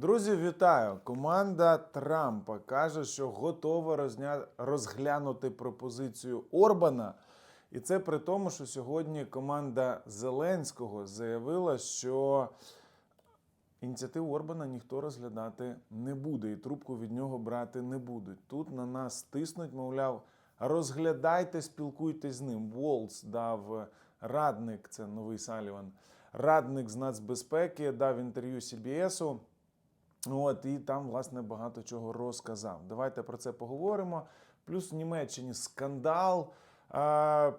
Друзі, вітаю! Команда Трампа каже, що готова розня... розглянути пропозицію Орбана. І це при тому, що сьогодні команда Зеленського заявила, що ініціативу Орбана ніхто розглядати не буде, і трубку від нього брати не будуть. Тут на нас тиснуть, мовляв, розглядайте, спілкуйтесь з ним. Волц дав радник, це новий Саліван, радник з нацбезпеки, дав інтерв'ю CBS. От, і там, власне, багато чого розказав. Давайте про це поговоримо. Плюс в Німеччині скандал.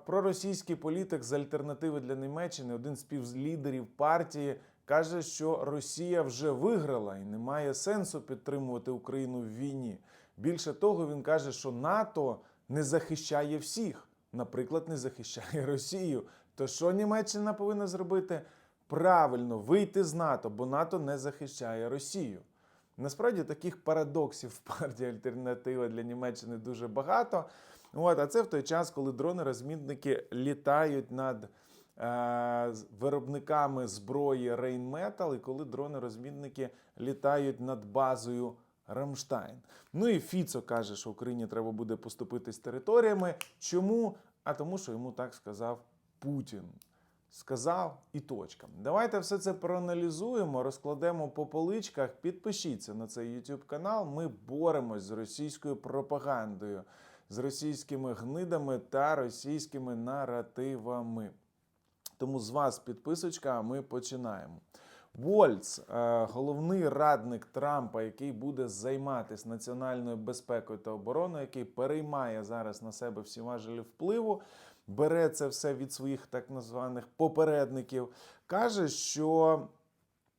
Проросійський політик з альтернативи для Німеччини, один з співлідерів партії, каже, що Росія вже виграла і немає сенсу підтримувати Україну в війні. Більше того, він каже, що НАТО не захищає всіх, наприклад, не захищає Росію. То що Німеччина повинна зробити? Правильно вийти з НАТО, бо НАТО не захищає Росію. Насправді таких парадоксів в партії альтернатива для Німеччини дуже багато. От, а це в той час, коли дрони-розмітники літають над е, виробниками зброї Rheinmetall, і коли дрони-розмітники літають над базою Рамштайн. Ну і Фіцо каже, що Україні треба буде поступитись територіями. Чому? А тому, що йому так сказав Путін. Сказав і точка. Давайте все це проаналізуємо, розкладемо по поличках. Підпишіться на цей YouTube канал. Ми боремось з російською пропагандою, з російськими гнидами та російськими наративами. Тому з вас підписочка, а ми починаємо. Вольц, е, головний радник Трампа, який буде займатися національною безпекою та обороною, який переймає зараз на себе всі важелі впливу, бере це все від своїх так званих попередників, каже, що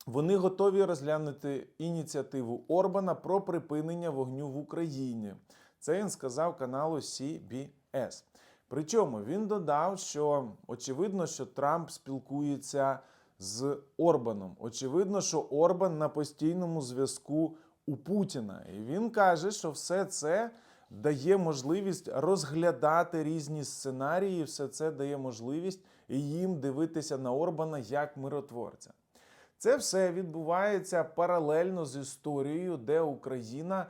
вони готові розглянути ініціативу Орбана про припинення вогню в Україні. Це він сказав каналу CBS. Причому він додав, що очевидно, що Трамп спілкується з Орбаном. Очевидно, що Орбан на постійному зв'язку у Путіна. І він каже, що все це дає можливість розглядати різні сценарії, все це дає можливість їм дивитися на Орбана як миротворця. Це все відбувається паралельно з історією, де Україна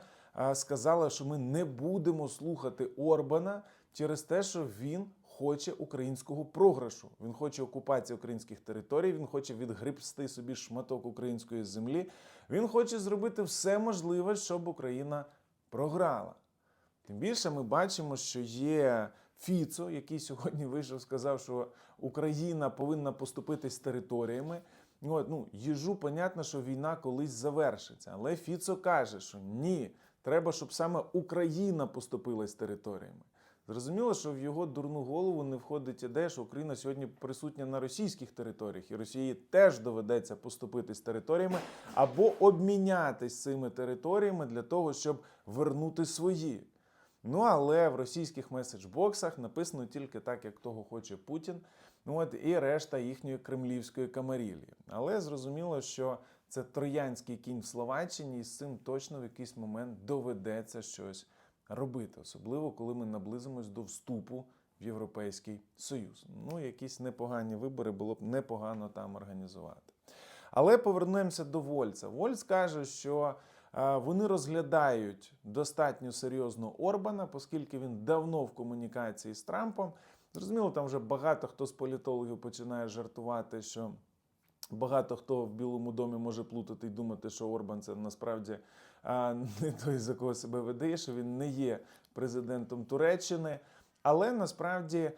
сказала, що ми не будемо слухати Орбана через те, що він хоче українського програшу. Він хоче окупації українських територій, він хоче відгребсти собі шматок української землі. Він хоче зробити все можливе, щоб Україна програла. Тим більше ми бачимо, що є Фіцо, який сьогодні вийшов, сказав, що Україна повинна поступитись територіями. От, ну, їжу, понятно, що війна колись завершиться. Але Фіцо каже, що ні, треба, щоб саме Україна поступилась територіями. Зрозуміло, що в його дурну голову не входить ідея, що Україна сьогодні присутня на російських територіях, і Росії теж доведеться поступитись територіями або обмінятись цими територіями для того, щоб вернути свої. Ну але в російських меседжбоксах написано тільки так, як того хоче Путін. Ну от і решта їхньої кремлівської камарілії. Але зрозуміло, що це троянський кінь в Словаччині, і з цим точно в якийсь момент доведеться щось робити, особливо коли ми наблизимось до вступу в Європейський Союз. Ну, якісь непогані вибори було б непогано там організувати. Але повернемося до Вольца. Вольц каже, що вони розглядають достатньо серйозно Орбана, оскільки він давно в комунікації з Трампом. Зрозуміло, там вже багато хто з політологів починає жартувати, що багато хто в Білому домі може плутати і думати, що Орбан це насправді не той, за кого себе видає, що він не є президентом Туреччини. Але насправді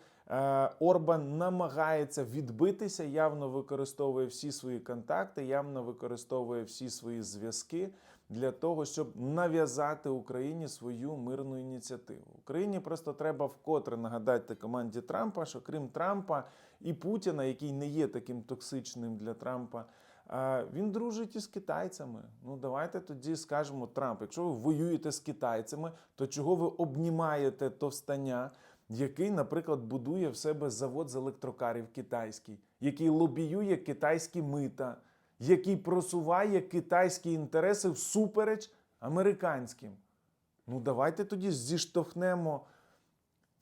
Орбан намагається відбитися, явно використовує всі свої контакти, явно використовує всі свої зв'язки для того, щоб нав'язати Україні свою мирну ініціативу. Україні просто треба вкотре нагадати команді Трампа, що крім Трампа і Путіна, який не є таким токсичним для Трампа. Він дружить із китайцями. Ну давайте тоді скажемо Трамп. Якщо ви воюєте з китайцями, то чого ви обнімаєте товстання, який, наприклад, будує в себе завод з електрокарів китайський, який лобіює китайські мита, який просуває китайські інтереси всупереч американським. Ну давайте тоді зіштовхнемо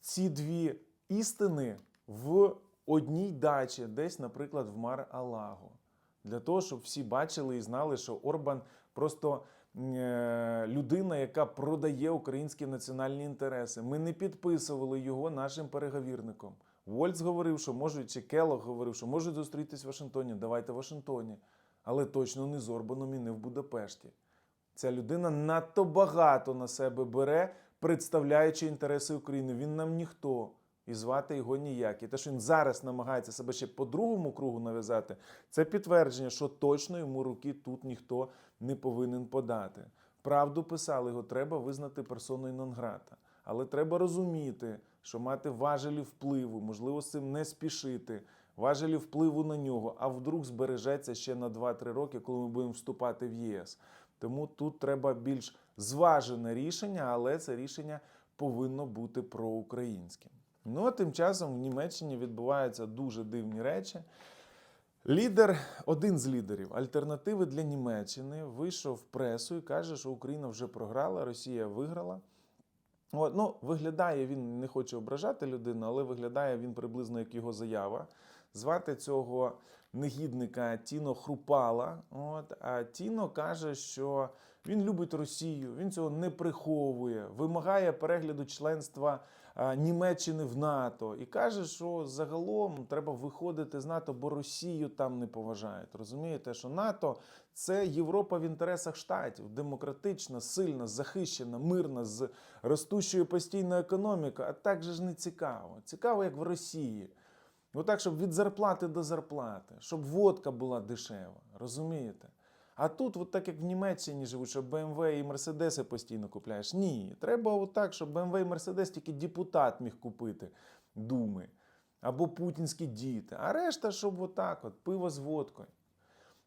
ці дві істини в одній дачі, десь, наприклад, в Мар-Алаго. Для того, щоб всі бачили і знали, що Орбан просто е, людина, яка продає українські національні інтереси. Ми не підписували його нашим переговірником. Вольц говорив, що можуть, чи Келлог говорив, що можуть зустрітись в Вашингтоні. Давайте в Вашингтоні. Але точно не з Орбаном і не в Будапешті. Ця людина надто багато на себе бере, представляючи інтереси України. Він нам ніхто. І звати його ніяк. І те, що він зараз намагається себе ще по другому кругу нав'язати, це підтвердження, що точно йому руки тут ніхто не повинен подати. Правду писали, його треба визнати персоною нон-грата. Але треба розуміти, що мати важелі впливу, можливо, з цим не спішити, важелі впливу на нього, а вдруг збережеться ще на 2-3 роки, коли ми будемо вступати в ЄС. Тому тут треба більш зважене рішення, але це рішення повинно бути проукраїнським. Ну а тим часом в Німеччині відбуваються дуже дивні речі. Лідер, один з лідерів альтернативи для Німеччини вийшов в пресу і каже, що Україна вже програла, Росія виграла. От, ну, виглядає він не хоче ображати людину, але виглядає він приблизно як його заява. Звати цього негідника Тіно Хрупала. От, а Тіно каже, що він любить Росію, він цього не приховує, вимагає перегляду членства Німеччини в НАТО і каже, що загалом треба виходити з НАТО, бо Росію там не поважають. Розумієте, що НАТО це Європа в інтересах штатів, демократична, сильна, захищена, мирна, з ростущою постійною економікою, а так же ж не цікаво. Цікаво, як в Росії. Ну так, щоб від зарплати до зарплати, щоб водка була дешева, розумієте? А тут, от так як в Німеччині живуть, що BMW і Мерседеси постійно купляєш. Ні, треба отак, щоб BMW і Мерседес тільки депутат міг купити думи. Або путінські діти. А решта, щоб отак, от, пиво з водкою.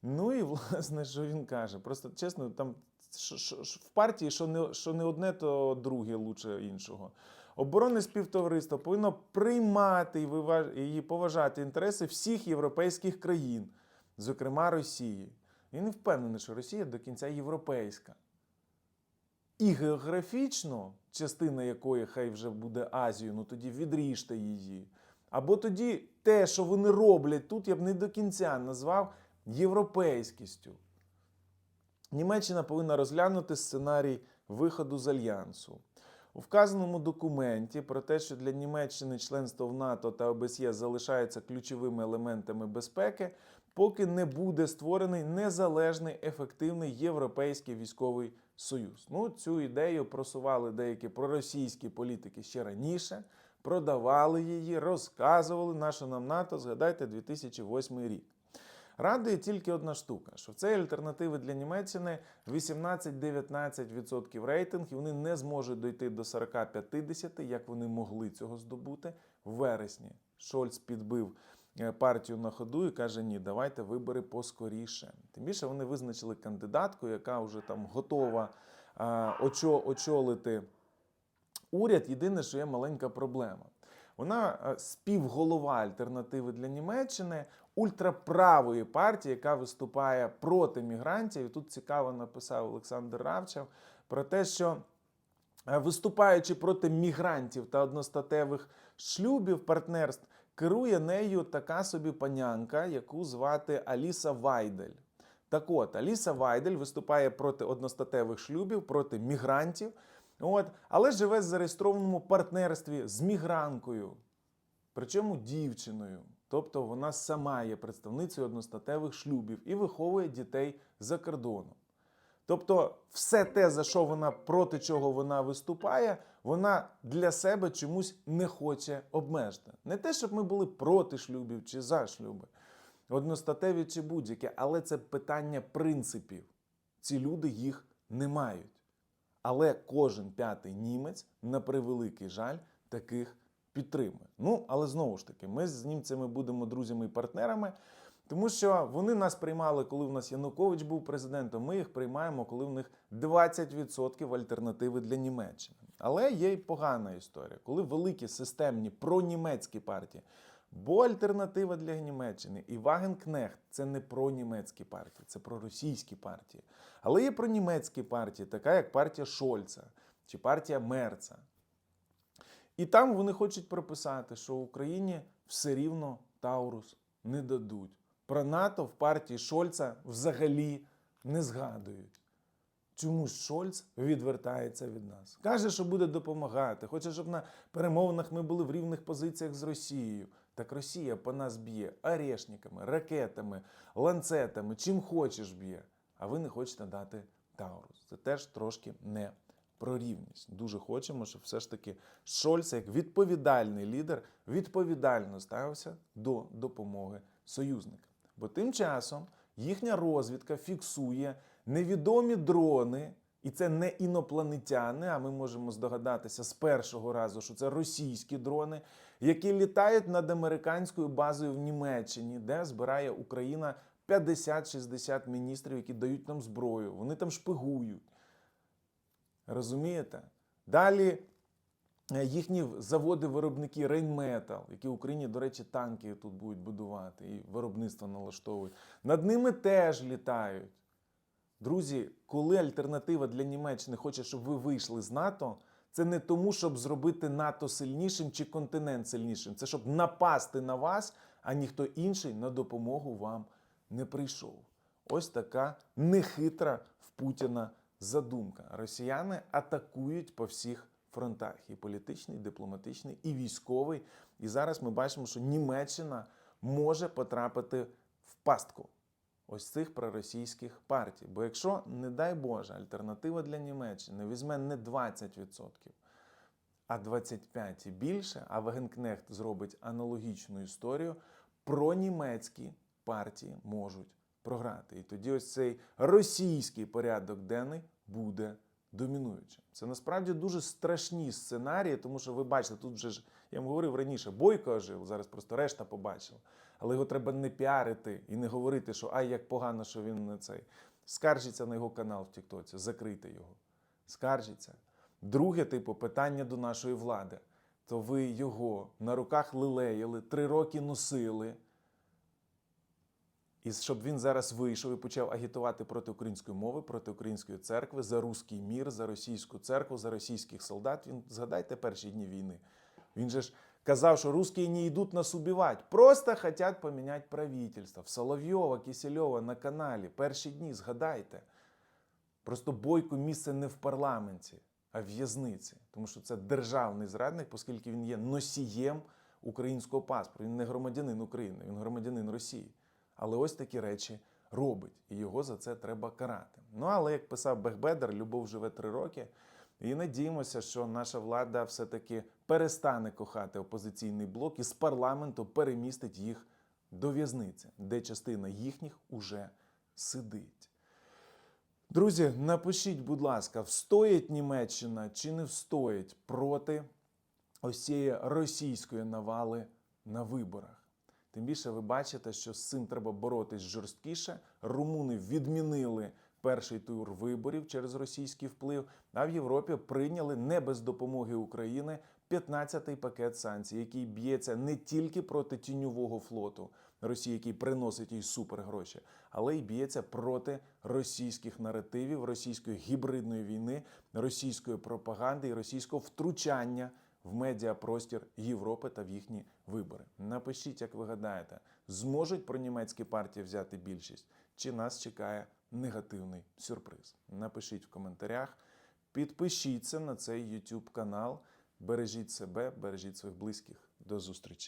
Ну і власне, що він каже? Просто чесно, там що- що в партії, що не, що не одне, то друге лучше іншого. Оборонне співтовариство повинно приймати і поважати інтереси всіх європейських країн, зокрема Росії. Він не впевнений, що Росія до кінця європейська. І географічно, частина якої хай вже буде Азією, ну тоді відріжте її. Або тоді те, що вони роблять тут, я б не до кінця назвав європейськістю. Німеччина повинна розглянути сценарій виходу з альянсу. У вказаному документі про те, що для Німеччини членство в НАТО та ОБСЄ залишаються ключовими елементами безпеки, поки не буде створений незалежний ефективний європейський військовий союз. Ну, цю ідею просували деякі проросійські політики ще раніше, продавали її, розказували, на що нам НАТО, згадайте 2008 рік. Радує тільки одна штука, що в цій альтернативи для Німеччини 18-19% рейтинг, і вони не зможуть дойти до 40-50, як вони могли цього здобути в вересні. Шольц підбив е, партію на ходу і каже: ні, давайте вибори поскоріше. Тим більше вони визначили кандидатку, яка вже там готова очо- очолити уряд. Єдине, що є маленька проблема. Вона е, співголова альтернативи для Німеччини ультраправої партії, яка виступає проти мігрантів. І тут цікаво написав Олександр Равчев про те, що е, виступаючи проти мігрантів та одностатевих шлюбів, партнерств, керує нею така собі панянка, яку звати Аліса Вайдель. Так от, Аліса Вайдель виступає проти одностатевих шлюбів, проти мігрантів, от, але живе в зареєстрованому партнерстві з мігранкою, причому дівчиною. Тобто вона сама є представницею одностатевих шлюбів і виховує дітей за кордоном. Тобто, все те, за що вона проти чого вона виступає, вона для себе чомусь не хоче обмежити. Не те, щоб ми були проти шлюбів чи за шлюби, одностатеві чи будь-які, але це питання принципів. Ці люди їх не мають. Але кожен п'ятий німець, на превеликий жаль, таких підтримує. Ну, але знову ж таки, ми з німцями будемо друзями і партнерами, тому що вони нас приймали, коли в нас Янукович був президентом. Ми їх приймаємо, коли в них 20% альтернативи для Німеччини. Але є й погана історія, коли великі системні пронімецькі партії. Бо альтернатива для Німеччини і Вагенкнехт це не про німецькі партії, це про російські партії. Але є про німецькі партії, така як партія Шольца чи партія Мерца. І там вони хочуть прописати, що Україні все рівно Таурус не дадуть. Про НАТО в партії Шольца взагалі не згадують. Чомусь Шольц відвертається від нас. Каже, що буде допомагати. Хоче, щоб на перемовинах ми були в рівних позиціях з Росією. Так Росія по нас б'є арешниками, ракетами, ланцетами, чим хочеш б'є. А ви не хочете дати Таурус. Це теж трошки не про рівність. Дуже хочемо, щоб все ж таки Шольц, як відповідальний лідер, відповідально ставився до допомоги союзникам. Бо тим часом їхня розвідка фіксує невідомі дрони, і це не інопланетяни, а ми можемо здогадатися з першого разу, що це російські дрони, які літають над американською базою в Німеччині, де збирає Україна 50-60 міністрів, які дають нам зброю. Вони там шпигують. Розумієте? Далі е, їхні заводи-виробники Рейнметал, які в Україні, до речі, танки тут будуть будувати і виробництво налаштовують. Над ними теж літають. Друзі, коли альтернатива для Німеччини хоче, щоб ви вийшли з НАТО, це не тому, щоб зробити НАТО сильнішим чи континент сильнішим. Це щоб напасти на вас, а ніхто інший на допомогу вам не прийшов. Ось така нехитра в Путіна задумка. Росіяни атакують по всіх фронтах: і політичний, і дипломатичний, і військовий. І зараз ми бачимо, що Німеччина може потрапити в пастку ось цих проросійських партій. Бо якщо, не дай Боже, альтернатива для Німеччини візьме не 20%, а 25% і більше, а Вагенкнехт зробить аналогічну історію, пронімецькі партії можуть програти. І тоді ось цей російський порядок денний буде домінуючим. Це насправді дуже страшні сценарії, тому що ви бачите, тут вже ж я вам говорив раніше, Бойко ожив, зараз просто решта побачила. Але його треба не піарити і не говорити, що ай, як погано, що він не цей. Скаржиться на його канал в Тіктоці, закрийте його. Скаржиться. Друге, типу, питання до нашої влади. То ви його на руках лилеяли, три роки носили. І щоб він зараз вийшов і почав агітувати проти української мови, проти української церкви, за руський мір, за російську церкву, за російських солдат. Він згадайте перші дні війни. Він же ж казав, що русські не йдуть нас убивати, просто хочуть поміняти правительство. В Соловйова, Кисельова на каналі. Перші дні, згадайте. Просто бойко місце не в парламенті, а в в'язниці. Тому що це державний зрадник, оскільки він є носієм українського паспорту. Він не громадянин України, він громадянин Росії. Але ось такі речі робить, і його за це треба карати. Ну але як писав Бехбедер, любов живе три роки. І надіємося, що наша влада все-таки перестане кохати опозиційний блок і з парламенту перемістить їх до в'язниці, де частина їхніх уже сидить. Друзі, напишіть, будь ласка, встоїть Німеччина чи не встоїть проти ось цієї російської навали на виборах. Тим більше ви бачите, що з цим треба боротись жорсткіше. Румуни відмінили перший тур виборів через російський вплив, а в Європі прийняли не без допомоги України 15-й пакет санкцій, який б'ється не тільки проти тіньового флоту Росії, який приносить їй супергроші, але й б'ється проти російських наративів, російської гібридної війни, російської пропаганди і російського втручання в медіапростір Європи та в їхні вибори. Напишіть, як ви гадаєте, зможуть пронімецькі партії взяти більшість, чи нас чекає негативний сюрприз? Напишіть в коментарях, підпишіться на цей YouTube канал, бережіть себе, бережіть своїх близьких. До зустрічі!